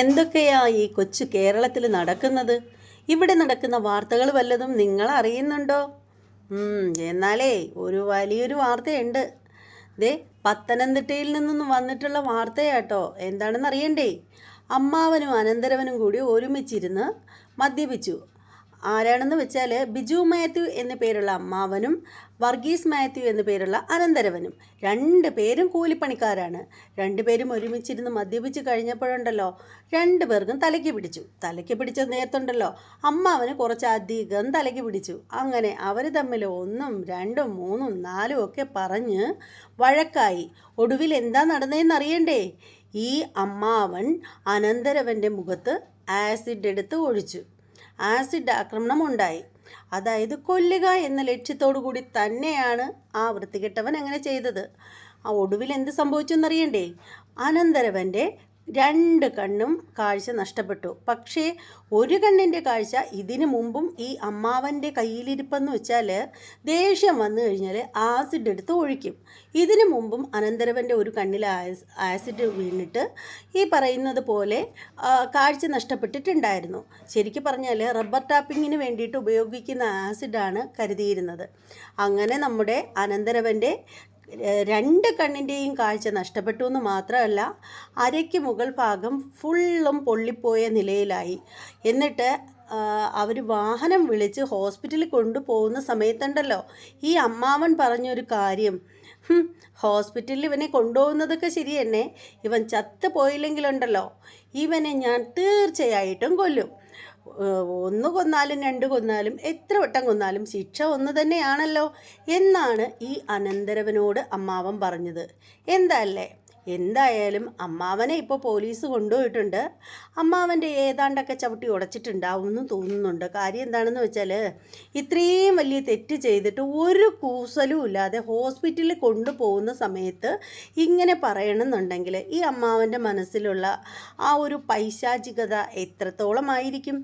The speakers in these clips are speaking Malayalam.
എന്തൊക്കെയാ ഈ കൊച്ചു കേരളത്തിൽ നടക്കുന്നത്? ഇവിടെ നടക്കുന്ന വാർത്തകൾ വല്ലതും നിങ്ങൾ അറിയുന്നുണ്ടോ? എന്നാലേ ഒരു വലിയൊരു വാർത്തയുണ്ട്. ദേ പത്തനംതിട്ടയിൽ നിന്നൊന്നും വന്നിട്ടുള്ള വാർത്തയാട്ടോ. എന്താണെന്ന് അറിയണ്ടേ അമ്മാവനും അനന്തരവനും കൂടി ഒരുമിച്ചിരുന്ന് മദ്യപിച്ചു. ആരാണെന്ന് വെച്ചാൽ ബിജു മാത്യു എന്നു പേരുള്ള അമ്മാവനും വർഗീസ് മാത്യു എന്നു പേരുള്ള അനന്തരവനും. രണ്ട് പേരും കൂലിപ്പണിക്കാരാണ്. രണ്ടുപേരും ഒരുമിച്ചിരുന്ന് മദ്യപിച്ച് കഴിഞ്ഞപ്പോഴുണ്ടല്ലോ രണ്ടു പേർക്കും തലയ്ക്ക് പിടിച്ചു. തലയ്ക്ക് പിടിച്ച നേരത്തുണ്ടല്ലോ അമ്മാവന് കുറച്ചധികം തലയ്ക്ക് പിടിച്ചു. അങ്ങനെ അവർ തമ്മിൽ ഒന്നും രണ്ടും മൂന്നും നാലും ഒക്കെ പറഞ്ഞ് വഴക്കായി. ഒടുവിൽ എന്താ നടന്നതെന്ന് അറിയണ്ടേ? ഈ അമ്മാവൻ അനന്തരവന്റെ മുഖത്ത് ആസിഡ് എടുത്ത് ഒഴിച്ചു. ആസിഡ് ആക്രമണം ഉണ്ടായി അതായത് കൊല്ലുക എന്ന ലക്ഷ്യത്തോടു കൂടി തന്നെയാണ് ആ വൃത്തികെട്ടവൻ അങ്ങനെ ചെയ്തത്. ആ ഒടുവിൽ എന്ത് സംഭവിച്ചു എന്നറിയണ്ടേ അനന്തരവന്റെ രണ്ട് കണ്ണും കാഴ്ച നഷ്ടപ്പെട്ടു. പക്ഷേ ഒരു കണ്ണിന്റെ കാഴ്ച ഇതിനു മുമ്പും ഈ അമ്മാവന്റെ കയ്യിലിരിപ്പെന്ന് വെച്ചാൽ ദേഷ്യം വന്നു കഴിഞ്ഞാൽ ആസിഡ് എടുത്ത് ഒഴിക്കും. ഇതിനു മുമ്പും അനന്തരവന്റെ ഒരു കണ്ണിൽ ആസ് ആസിഡ് വീണിട്ട് ഈ പറയുന്നത് പോലെ കാഴ്ച നഷ്ടപ്പെട്ടിട്ടുണ്ടായിരുന്നു. ശരിക്കും പറഞ്ഞാൽ റബ്ബർ ടാപ്പിങ്ങിന് വേണ്ടിയിട്ട് ഉപയോഗിക്കുന്ന ആസിഡാണ് കരുതിയിരുന്നത്. അങ്ങനെ നമ്മുടെ അനന്തരവന്റെ രണ്ട് കണ്ണിന്റെയും കാഴ്ച നഷ്ടപ്പെട്ടു എന്ന് മാത്രമല്ല അരയ്ക്ക് മുകൾ ഭാഗം ഫുള്ളും പൊള്ളിപ്പോയ നിലയിലായി. എന്നിട്ട് അവർ വാഹനം വിളിച്ച് ഹോസ്പിറ്റലിൽ കൊണ്ടുപോകുന്ന സമയത്തുണ്ടല്ലോ ഈ അമ്മാവൻ പറഞ്ഞൊരു കാര്യം. ഹോസ്പിറ്റലിൽ ഇവനെ കൊണ്ടുപോകുന്നതൊക്കെ ശരി തന്നെ ഇവൻ ചത്ത് പോയില്ലെങ്കിലുണ്ടല്ലോ ഇവനെ ഞാൻ തീർച്ചയായിട്ടും കൊല്ലും. ഒന്ന് കൊന്നാലും രണ്ട് കൊന്നാലും എത്ര വട്ടം കൊന്നാലും ശിക്ഷ ഒന്ന് തന്നെയാണല്ലോ എന്നാണ് ഈ അനന്തരവനോട് അമ്മാവൻ പറഞ്ഞത്. എന്താ അല്ലേ? എന്തായാലും അമ്മാവനെ ഇപ്പോൾ പോലീസ് കൊണ്ടുപോയിട്ടുണ്ട്. അമ്മാവന്റെ ഏതാണ്ടൊക്കെ ചവിട്ടി ഉടച്ചിട്ടുണ്ടാവും എന്ന് തോന്നുന്നുണ്ട്. കാര്യം എന്താണെന്ന് വെച്ചാൽ ഇത്രയും വലിയ തെറ്റ് ചെയ്തിട്ട് ഒരു കൂസലും ഇല്ലാതെ ഹോസ്പിറ്റലിൽ കൊണ്ടുപോകുന്ന സമയത്ത് ഇങ്ങനെ പറയണമെന്നുണ്ടെങ്കിൽ ഈ അമ്മാവന്റെ മനസ്സിലുള്ള ആ ഒരു പൈശാചികത എത്രത്തോളമായിരിക്കും?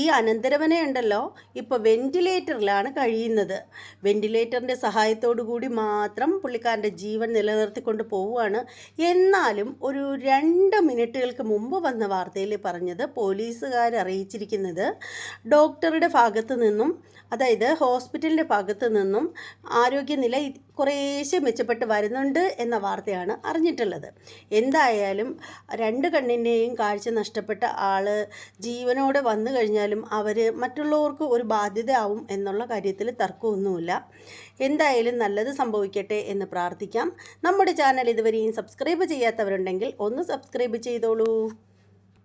ഈ അനന്തരവനെ ഉണ്ടല്ലോ ഇപ്പോൾ വെന്റിലേറ്ററിലാണ് കഴിയുന്നത്. വെന്റിലേറ്ററിന്റെ സഹായത്തോടു കൂടി മാത്രം പുള്ളിക്കാരന്റെ ജീവൻ നിലനിർത്തിക്കൊണ്ട് പോവുകയാണ് എന്നാലും ഒരു രണ്ട് മിനിറ്റുകൾക്ക് മുമ്പ് വന്ന വാർത്തയിൽ പറഞ്ഞത് പോലീസുകാർ അറിയിച്ചിരിക്കുന്നത് ഡോക്ടറുടെ ഭാഗത്തു നിന്നും അതായത് ഹോസ്പിറ്റലിന്റെ ഭാഗത്തു നിന്നും ആരോഗ്യനില കുറേശ്ശെ മെച്ചപ്പെട്ട് വരുന്നുണ്ട് എന്ന വാർത്തയാണ് അറിഞ്ഞിട്ടുള്ളത്. എന്തായാലും രണ്ട് കണ്ണിന്റെയും കാഴ്ച നഷ്ടപ്പെട്ട ആൾ ജീവനോടെ വന്നു കഴിഞ്ഞാലും അവർ മറ്റുള്ളവർക്ക് ഒരു ബാധ്യത ആവും എന്നുള്ള കാര്യത്തിൽ തർക്കമൊന്നുമില്ല. എന്തായാലും നല്ലത് സംഭവിക്കട്ടെ എന്ന് പ്രാർത്ഥിക്കാം. നമ്മുടെ ചാനൽ ഇതുവരെയും സബ്സ്ക്രൈബ് ചെയ്യാത്തവരുണ്ടെങ്കിൽ ഒന്ന് സബ്സ്ക്രൈബ് ചെയ്തോളൂ.